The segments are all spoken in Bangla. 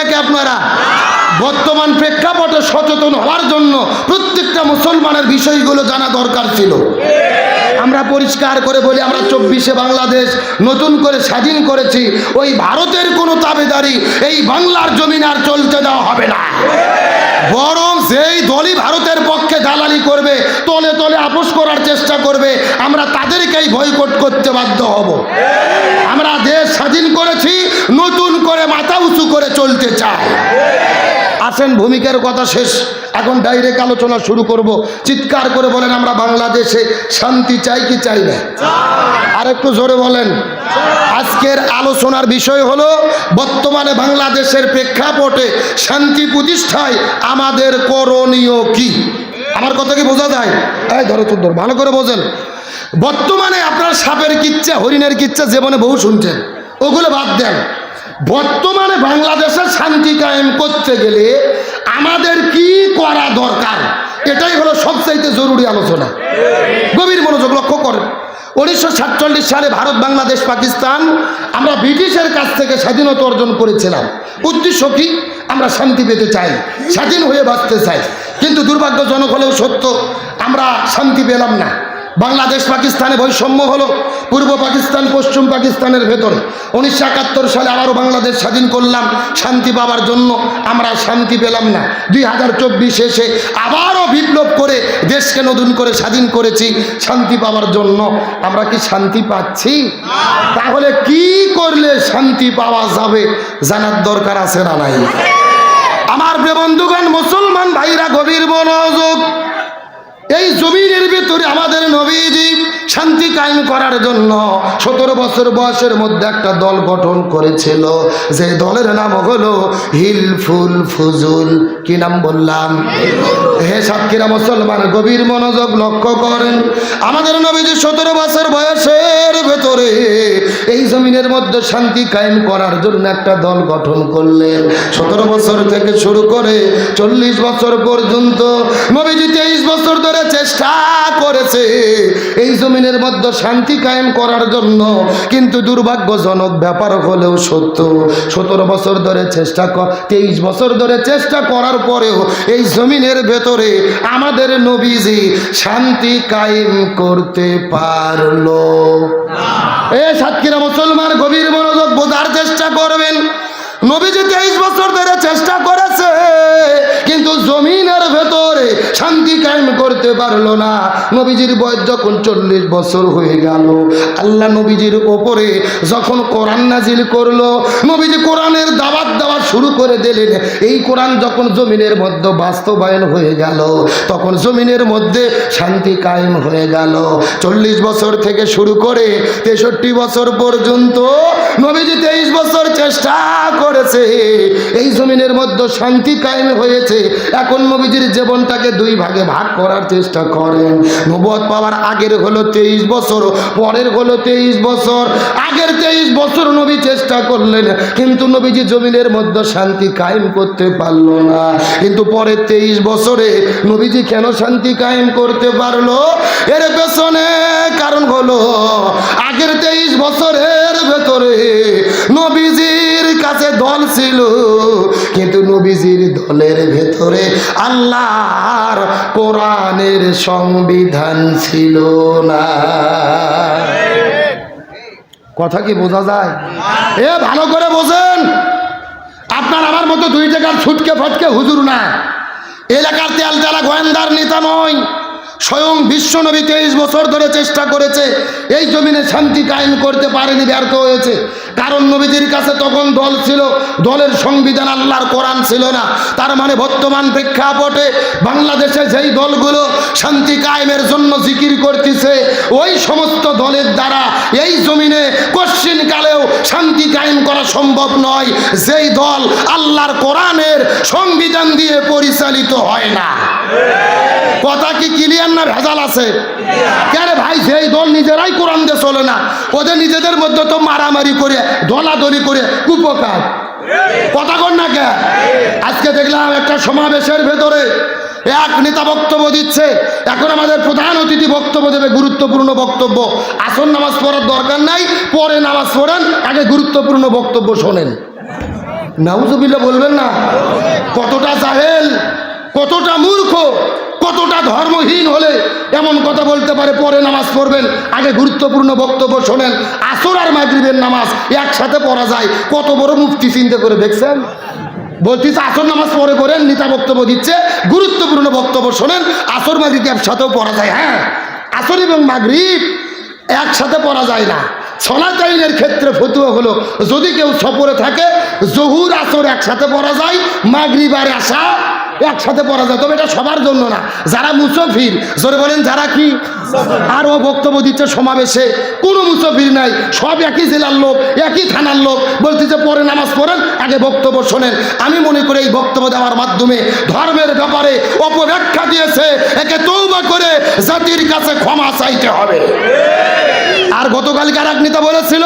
নাকি আপনারা? বর্তমান প্রেক্ষাপটে সচেতন হওয়ার জন্য প্রত্যেকটা মুসলমানের বিষয়গুলো জানা দরকার ছিল। আমরা পরিষ্কার করে বলি, আমরা চব্বিশে বাংলাদেশ নতুন করে স্বাধীন করেছি। ওই ভারতের কোনো তাবেদারি এই বাংলার জমিন আর চলতে দেওয়া হবে না। বরং যেই দলই ভারতের পক্ষে দালালি করবে, তলে তলে আপোষ করার চেষ্টা করবে, আমরা তাদেরকেই বয়কট করতে বাধ্য হব। আমরা দেশ স্বাধীন করেছি, নতুন করে মাথা উঁচু করে চলতে চায়। আসেন, ভূমিকার কথা শেষ। এখন ডাইরেক্ট আলোচনা শুরু করব। চিৎকার করে বলেন, আমরা বাংলাদেশে শান্তি চাই কি চাই না? আর একটু জোরে বলেন, আজকের আলোচনার বিষয় হলো, বর্তমানে বাংলাদেশের প্রেক্ষাপটে শান্তি প্রতিষ্ঠায় আমাদের করণীয় কি? আমার কথা কি বোঝা যায়? এই ধরো ধরো ভালো করে বোঝেন। বর্তমানে আপনার সাপের কিচ্ছা, হরিণের কিচ্ছা জীবনে বহু শুনছেন। ওগুলো বাদ দেন। বর্তমানে বাংলাদেশে শান্তি কায়েম করতে গেলে আমাদের কি করা দরকার? এটাই হলো সবচাইতে জরুরি আলোচনা। গভীর মনোযোগ লক্ষ্য করেন। উনিশশো সাতচল্লিশ সালে ভারত, বাংলাদেশ, পাকিস্তান, আমরা ব্রিটিশের কাছ থেকে স্বাধীনতা অর্জন করেছিলাম। উদ্দেশ্য কি? আমরা শান্তি পেতে চাই, স্বাধীন হয়ে বাঁচতে চাই। কিন্তু দুর্ভাগ্যজনক হলেও সত্য, আমরা শান্তি পেলাম না। বাংলাদেশ পাকিস্তানে বৈষম্য হলো, পূর্ব পাকিস্তান, পশ্চিম পাকিস্তানের ভেতরে। উনিশশো একাত্তর সালে আবারও বাংলাদেশ স্বাধীন করলাম, শান্তি পাওয়ার জন্য আমরা শান্তি পেলাম না। দুই হাজার চব্বিশ এসে আবারও বিপ্লব করে দেশকে নতুন করে স্বাধীন করেছি, শান্তি পাওয়ার জন্য। আমরা কি শান্তি পাচ্ছি? তাহলে কি করলে শান্তি পাওয়া যাবে জানার দরকার আছে না নাই? আমার বন্ধুগণ, মুসলমান ভাইরা, গভীর মনোযোগ। এই জমিনের ভিতরে নবীজি শান্তি কায়েম করার জন্য সতেরো বছর বয়সের মধ্যে একটা দল গঠন করেছিল। যে দলের নাম হলো হিলফুল ফুজুল। কি নাম বললাম? হে সাক্ষীরা মুসলমান, গভীর মনোযোগ লক্ষ্য করেন। আমাদের নবীজি সতেরো বছর বয়সের ভেতরে এই জমিনের মধ্যে শান্তি কায়েম করার জন্য একটা দল গঠন করলেন। সতেরো বছর থেকে শুরু করে চল্লিশ বছর পর্যন্ত নবীজি তেইশ বছর ধরে চেষ্টা করেছে এই জমিনের মধ্যে শান্তি কায়েম করার জন্য। কিন্তু দুর্ভাগ্যজনক ব্যাপার হলেও সত্য, সতেরো বছর ধরে চেষ্টা তেইশ বছর ধরে চেষ্টা করার পরেও এই জমিনের ভেতরে আমাদের নবীজি শান্তি কায়েম করতে পারল। এ সাতক্ষীরা মুসলমান গভীর মনোযোগ বোঝার চেষ্টা করবেন। নবীজি তেইশ বছর ধরে চেষ্টা করেছে শান্তি কায়েম করতে পারল না। নবীজির বয়স যখন চল্লিশ বছর হয়ে গেল, আল্লাহ নবীজির ওপরে যখন কোরআন নাজিল করল, নবীজি কোরআনের দাওয়াত দেওয়া শুরু করে দিলেন। এই কোরআন যখন জমিনের মধ্যে বাস্তবায়ন হয়ে গেল, তখন জমিনের মধ্যে শান্তি কায়েম হয়ে গেল। চল্লিশ বছর থেকে শুরু করে তেষট্টি বছর পর্যন্ত নবীজি তেইশ বছর চেষ্টা করেছে। এই জমিনের মধ্যে শান্তি কায়েম হয়েছে। এখন নবীজির জীবনটাকে দুই ভাগে ভাগ করার চেষ্টা করেন। নবদ পাওয়ার আগের হলো তেইশ বছর, পরের হলো তেইশ বছর। আগের তেইশ বছর নবী চেষ্টা করলেন, কিন্তু নবীজি জমিনের মধ্যে শান্তি কায়েম করতে পারল না। কিন্তু পরের তেইশ বছরে নবীজি কেন শান্তি কায়েম করতে পারল? এর পেছনে কারণ হলো আগের তেইশ বছরের ভেতরে নবীজির কাছে দল ছিল। কিন্তু নবীজির দলের ভেতরে আল্লাহর কোরআনের সংবিধান ছিল না। কথা কি বোঝা যায়? এ, ভালো করে বোঝেন। আপনার আমার মতো দুই টাকার ছুটকে ফটকে হুজুর না। এলাকার তেল তেলা গোয়েন্দার নেতা নয়। স্বয়ং বিশ্বনবী তেইশ বছর ধরে চেষ্টা করেছে, এই জমিনে শান্তি কায়েম করতে পারেনি, ব্যর্থ হয়েছে। কারণ নবীজির কাছে তখন দল ছিল, দলের সংবিধান আল্লাহর কোরআন ছিল না। তার মানে বর্তমান প্রেক্ষাপটে বাংলাদেশে যেই দলগুলো শান্তি কায়েমের জন্য জিকির করতেছে, ওই সমস্ত দলের দ্বারা এই জমিনে কালেও শান্তি কায়েম করা সম্ভব নয়। যেই দল আল্লাহর কোরআনের সংবিধান দিয়ে পরিচালিত হয় না। কথা কি ক্লিয়ার না ভেজাল আছে? কেন ভাই সেই দল নিজেরাই কোরআন দিয়ে চলে না, ওদের নিজেদের মধ্যে তো মারামারি করে, দলাদলি করে, কুপকার। কথা কর না কে আজকে দেখলাম একটা সমাবেশের ভেতরে এক নেতা বক্তব্য দিচ্ছে, এখন আমাদের প্রধান অতিথি বক্তব্য দেবে, গুরুত্বপূর্ণ বক্তব্য। আসন নামাজ পড়ার দরকার নাই, পরে নামাজ পড়েন, আগে গুরুত্বপূর্ণ বক্তব্য শোনেন। নাউজুবিল্লাহ বলবেন না? কতটা জাহেল। কতটা মূর্খ, কতটা ধর্মহীন হলে এমন কথা বলতে পারে, পরে নামাজ পড়বেন, আগে গুরুত্বপূর্ণ বক্তব্য শোনেন, আসর আর মাগরিবের নামাজ একসাথে পড়া যায়, কত বড় মুফতি চিন্তা করে দেখছেন? বলতেছে আসর নামাজ পরে করেন, নিতা বক্তব্য দিচ্ছে, গুরুত্বপূর্ণ বক্তব্য শোনেন, আসর মাগরিব একসাথেও পড়া যায় হ্যাঁ? আসর এবং মাগরিব একসাথে পড়া যায় না। সলাচাইনের ক্ষেত্রে ফতুয়া হলো, যদি কেউ সফরে থাকে, জহুর আসর একসাথে পড়া যায়, মাগরিব আর আসা একসাথে পড়া যায়। তবে এটা সবার জন্য না। যারা মুসফির, জোরে বলেন যারা কি? আর ও বক্তব্য দিচ্ছে সমাবেশে। কোনো মুসফির নাই। সব একই জেলার লোক, একই থানার লোক। বলতেছে, পরে নামাজ পড়েন, আগে বক্তব্য শোনেন। আমি মনে করি এই বক্তব্য দেওয়ার মাধ্যমে ধর্মের ব্যাপারে অপব্যাখ্যা দিয়েছে। একে তৌবা করে জাতির কাছে ক্ষমা চাইতে হবে। আর গতকালকে আর এক নেতা বলেছিল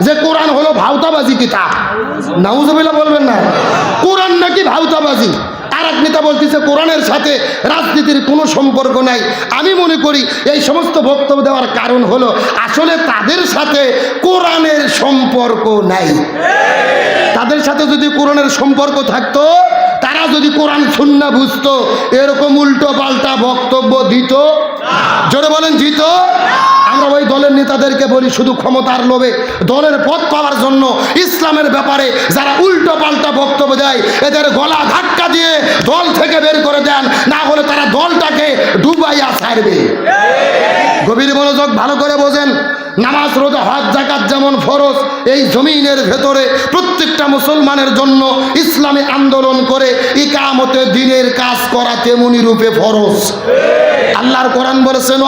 যে, কোরআন হলো ভাউতাবাজি কিতাব। নাউজবিল্লা বলবেন না। কোরআন নাকি ভাউতাবাজি আর এক নেতা বলতেছে, কোরআনের সাথে রাজনীতির কোনো সম্পর্ক নাই। আমি মনে করি এই সমস্ত বক্তব্য দেওয়ার কারণ হলো, আসলে তাদের সাথে কোরআনের সম্পর্ক নাই। তাদের সাথে যদি কোরআনের সম্পর্ক থাকতো, তারা যদি কোরআন শুননা বুঝতো, এরকম উল্টো পাল্টা বক্তব্য দিত। জোরে বলেন ওই দলের নেতাদেরকে বলি, শুধু ক্ষমতার লোভে, দলের পথ পাওয়ার জন্য ইসলামের ব্যাপারে যারা উল্টো পাল্টা বক্তব্য দেয়, এদের গলা ধাক্কা দিয়ে দল থেকে বের করে দেন, না হলে তারা দলটাকে ডুবাইয়া ছাড়বে। গভীর মনোযোগ ভালো করে বোঝেন। নামাজ, রোজা, হজ জাকাত যেমন ফরজ, এই জমিনের ভেতরে প্রত্যেকটা মুসলমানের জন্য ইসলামী আন্দোলন করে ইকামতে দিনের কাজ করা তেমনি রূপে ফরজ। আল্লাহর কোরআন বলেছেন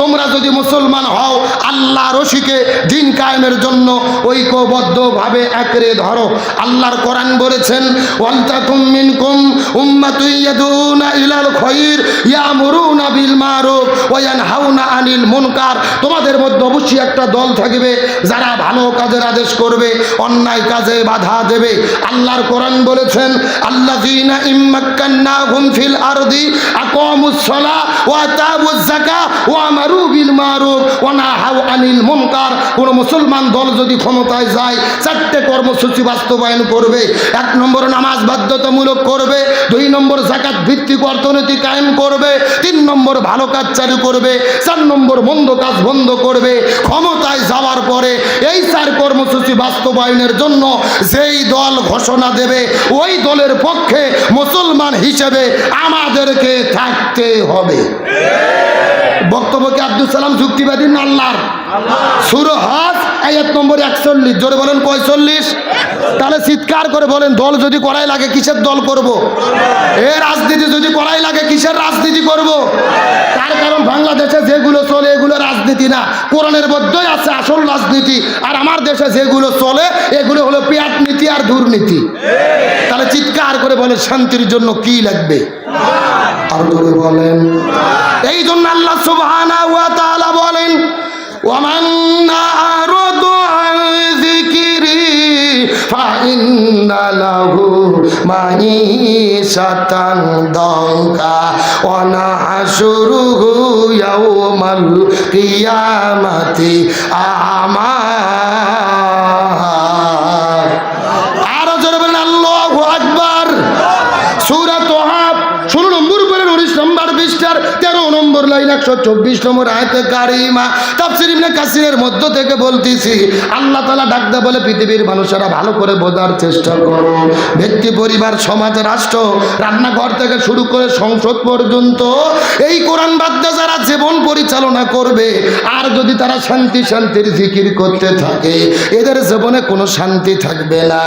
তোমরা যদি মুসলমান হও, আল্লাহ রশিকে দিন কায়েমের জন্য ঐক্যবদ্ধভাবে একরে ধরো। আল্লাহর কোরআন বলেছেন ওয়ালতাকুম মিনকুম উম্মাতুন ইয়াদুনা ইলাল খায়র ইয়ামুরুনা বিল মারুফ ওয়া ইয়ানহাউনা আনিল মুনকার। তোমাদের মধ্যে অবশ্যই একটা দল থাকবে, যারা ভালো কাজের আদেশ করবে, অন্যায় কাজে বাধা দেবে। আল্লাহর কোরআন বলেছেন, আল্লাযীনা ইম্মাক্কান্নাহুম ফিল আরদি আকামুস সালাহ ওয়া ওয়া আমারু বিল মারুফ। ওয়া আনিল মুনকার। কোন মুসলমান দল যদি ক্ষমতায় যায়, চারটে কর্মসূচি বাস্তবায়ন করবে। এক নম্বর নামাজ বাধ্যতামূলক করবে। দুই নম্বর জাকাত ভিত্তিক অর্থনীতি কায়েম করবে। তিন নম্বর ভালো কাজ চালু করবে চার নম্বর মন্দ কাজ বন্ধ করবে ক্ষমতায় যাওয়ার পরে এই চার কর্মসূচি বাস্তবায়নের জন্য যেই দল ঘোষণা দেবে ওই দলের পক্ষে মুসলমান হিসেবে আমাদেরকে থাকতে হবে। বক্তব্যকে আব্দুল সালাম যুক্তিবাদী নাল্লার আল্লাহর? সুর হাস আয়াত নম্বর একচল্লিশ। জোরে বলেন পঁয়চল্লিশ। তাহলে চিৎকার করে বলেন, দল যদি করাই লাগে, কিসের দল করব। এ রাজনীতি যদি করাই লাগে, কিসের রাজনীতি করব। তার কারণ বাংলাদেশে যেগুলো চলে, এগুলো রাজনীতি না। কোরআনের মধ্যেই আছে আসল রাজনীতি, আর আমার দেশে যেগুলো চলে, এগুলো হলো পেয়াট নীতি আর দুর্নীতি। তাহলে চিৎকার করে বলে শান্তির জন্য কি লাগবে? আর বলেন। এই জন্য আল্লাহ মাঈশাতান দাঙ্কা ওয়া নাহশুরুহু ইয়াওমাল কিয়ামাতি আমা জীবন পরিচালনা করবে, আর যদি তারা শান্তি, শান্তির জিকির করতে থাকে, এদের জীবনে কোনো শান্তি থাকবে না।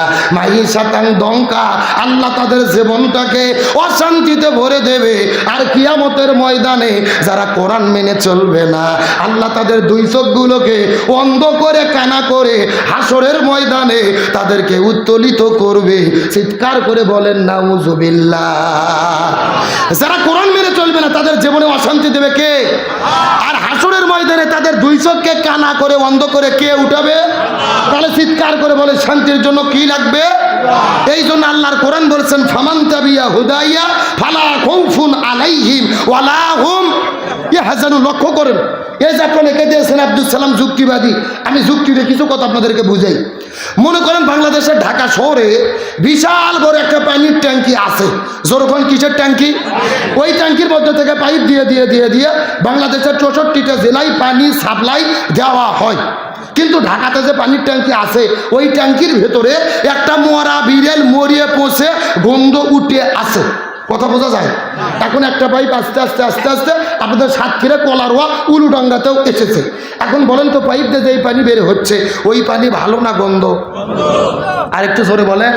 সাতাং দঙ্কা আল্লাহ তাদের জীবনটাকে অশান্তিতে ভরে দেবে। আর কিয়ামতের ময়দানে যারা কোরআন মেনে চলবে না। আল্লাহ তাদের দুই চোখগুলোকে অন্ধ করে, কানা করে হাসরের ময়দানে তাদেরকে উত্তোলিত করবে। চিৎকার করে বলেন, নাউজুবিল্লাহ। যারা কোরআন মেনে চলবে না, তাদের জীবনে অশান্তি দেবে কে? আর হাসরের ময়দানে তাদের দুই চোখকে কানা করে, অন্ধ করে কে উঠাবে? তাহলে চিৎকার করে বলে, শান্তির জন্য কি লাগবে? এই জন্য আল্লাহর কোরআন বলেছেন, ফামান তাবিয়া হুদাইয়া ফালা খৌফুন আলাইহিম ওয়ালা হুম ইহাজানু লক্ষ্য করেন। এই যে আপনারা দিয়েছেন আব্দুল সালাম যুক্তিবাদী, আমি যুক্তি যুক্তিতে কিছু কথা আপনাদেরকে বুঝাই। মনে করেন বাংলাদেশের ঢাকা শহরে বিশাল বড় একটা পানির ট্যাঙ্কি আছে। যেরকম কিসের ট্যাঙ্কি? ওই ট্যাঙ্কির মধ্যে থেকে পাইপ দিয়ে দিয়ে দিয়ে দিয়ে বাংলাদেশের চৌষট্টিটা জেলায় পানি সাপ্লাই দেওয়া হয়। কিন্তু ঢাকাতে যে পানির ট্যাঙ্কি আছে, ওই ট্যাঙ্কির ভেতরে একটা মরা বিড়েল মরিয়ে পচে গন্ধ উঠে আছে কথা বোঝা যায়? এখন একটা পাইপ আস্তে আস্তে আস্তে আস্তে আপনাদের সাতক্ষীরা কলারোয়া উলুডাঙ্গাতেও এসেছে। এখন বলেন তো, পাইপ দিয়ে যে পানি বের হচ্ছে, ওই পানি ভালো না গন্ধ? আরেকটু জোরে বলে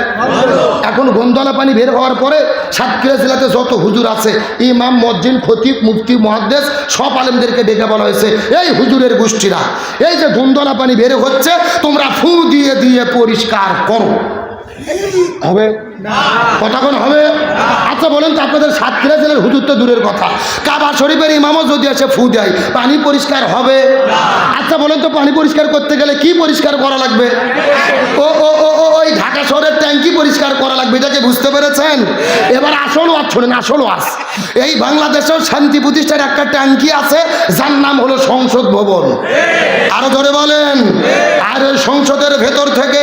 এখন গন্ধওয়ালা পানি বের হওয়ার পরে সাতক্ষীরা জেলাতে যত হুজুর আছে, ইমাম, মসজিদ, খতিব, মুফতি মহাদ্দেশ সব আলেমদেরকে ডেকে বলা হয়েছে, এই হুজুরের গোষ্ঠীরা, এই যে গন্ধওয়ালা পানি বের হচ্ছে, তোমরা ফু দিয়ে দিয়ে পরিষ্কার করো। হবে? কতক্ষণ হবে? আচ্ছা বলেন তো আপনাদের সাতক্ষীরা জেলার হুজুর তো দূরের কথা। কাবা শরীফের ইমামও যদি এসে ফু দেয়, পানি পরিষ্কার হবে? আচ্ছা বলেন তো পানি পরিষ্কার করতে গেলে কি পরিষ্কার করা লাগবে? ও ও ও ওই ঢাকা শহরের ট্যাঙ্কি পরিষ্কার করা লাগবে এটাকে বুঝতে পেরেছেন? এবার আসল ওয়াজ শোনেন, আসল ওয়াজ। এই বাংলাদেশেও শান্তি প্রতিষ্ঠার একটা ট্যাঙ্কি আছে, যার নাম হলো সংসদ ভবন। আরও ধরে বলেন। আর সংসদের ভেতর থেকে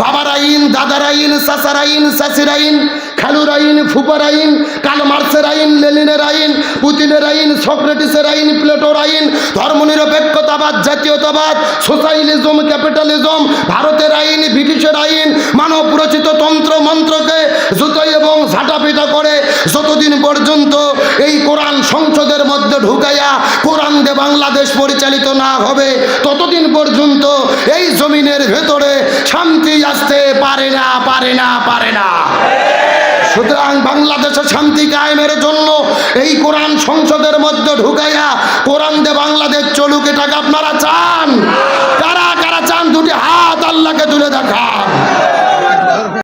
বাবার আইন দাদার আইন চাচার আইন চাচির আইন খালুর আইন ফুপার আইন কাল মার্সের আইন লেনিনের আইন পুতিনের আইন সক্রেটিসের আইন প্লেটোর আইন ধর্মনিরপেক্ষতাবাদ, জাতীয়তাবাদ সোশ্যালিজম ক্যাপিটালিজম ভারতের আইন ব্রিটিশের আইন মানব রচিত তন্ত্র, মন্ত্রকে জুতোই এবং ঝাঁটাপিটা করে যতদিন পর্যন্ত এই কোরআন সংসদের মধ্যে ঢুকাইয়া কোরআন দিয়ে বাংলাদেশ পরিচালিত না হবে, ততদিন পর্যন্ত এই জমিনের ভেতরে শান্তি আসতে পারে না পারে না পারে না। সুতরাং বাংলাদেশে শান্তি কায়েমের জন্য এই কোরআন সংসদের মধ্যে ঢুকাইয়া কোরআন দে বাংলাদেশ চলুক এটাকে আপনারা চান? কারা কারা চান? দুটি হাত আল্লাহকে তুলে দেখা